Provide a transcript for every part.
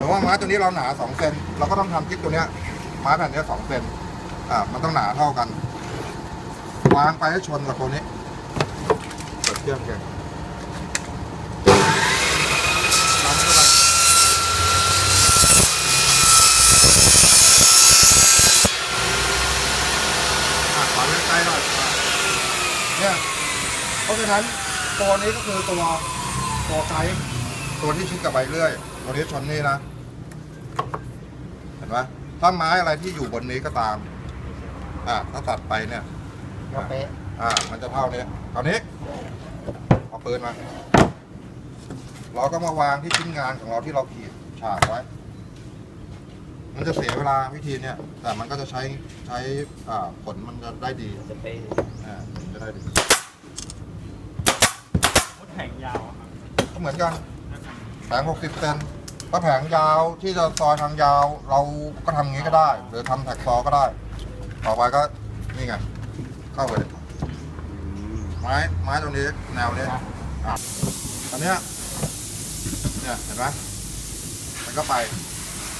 แต่ว่าไม้ตัวนี้เราหนาสองเซนเราก็ต้องทำจิ๊กตัวเนี้ยไม้แผ่นเนี้ยสองเซนอ่ามันต้องหนาเท่ากัน วางไปให้ชนกับตัวนี้เปิดเครื่องแกทำเข้าไปอะขอเล่นใกล้หน่อยเนี่ยเพราะฉะนั้นตัวนี้ก็คือตัวตัวไกด์ตัวที่ชิดกับใบเลื่อย ตัวนี้ชนนี่นะ เห็นไหมถ้าไม้อะไรที่อยู่บนนี้ก็ตาม อ่าถ้าตัดไปเนี่ยก็เป๊ะอ่า มันจะเท่านี้คราวนี้ เอาปืนมา เราก็มาวางที่ชิ้นงานของเราที่เราขีดฉากไว้ มันจะเสียเวลาวิธีเนี่ย แต่มันก็จะใช้ใช้อ่าผลมันจะได้ดีจะเป๊ะอ่าผลจะได้ดีมดแผงยาวอะครับก็เหมือนกันแผง60เซน ถ้าแผงยาวที่จะซอยทางยาว เราก็ทำงี้ก็ได้ หรือทำแท็กซอก็ได้ ต่อไปก็นี่ไง เข้าไปเลยไม้ไม้ตรงนี้แนวนี้อะอันเนี้ยเนี่ยเห็นไหมมันก็ไป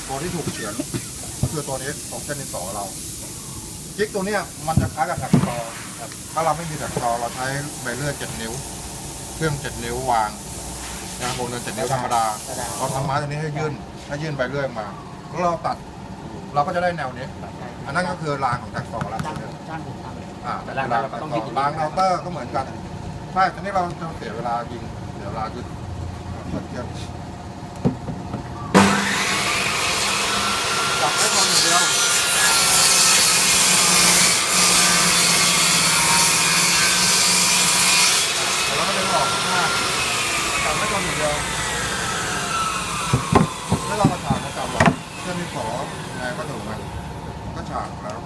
ตัวที่ถูกเฉือนก็คือตัวนี้ตกเส้นดินสอเราจิ๊กตัวเนี้ยมันจะคล้ายกับแท็กซอครับถ้าเราไม่มีแท็กซอเราใช้ใบเลื่อยเจ็ดนิ้ว เครื่องเจ็ดนิ้ววาง ยางโคเดินเจ็ดนิ้วธรรมดาก็ได้เราทำไม้ตัวนี้ให้ยื่นให้ยื่นไปเรื่อยมาแล้วเราตัดเราก็จะได้แนวนี้ อันนั้นก็คือรางของแท็กซอแล้วช่างช่างถูกทำอ่าแต่รางเราก็ต้องยึด รางเราเตอร์ก็เหมือนกันใช่ทีนี้เราจะเสียเวลายิงเสียเวลายึดเปิดเครื่องจับให้คนอย่างเดียวแล้วก็ดึงออกข้างหน้า จับให้คนอย่างเดียวแล้วเรามาถามมาจับหรอกเส้นที่ขอแรงก็ถูกไหมก็ฉากแล้ว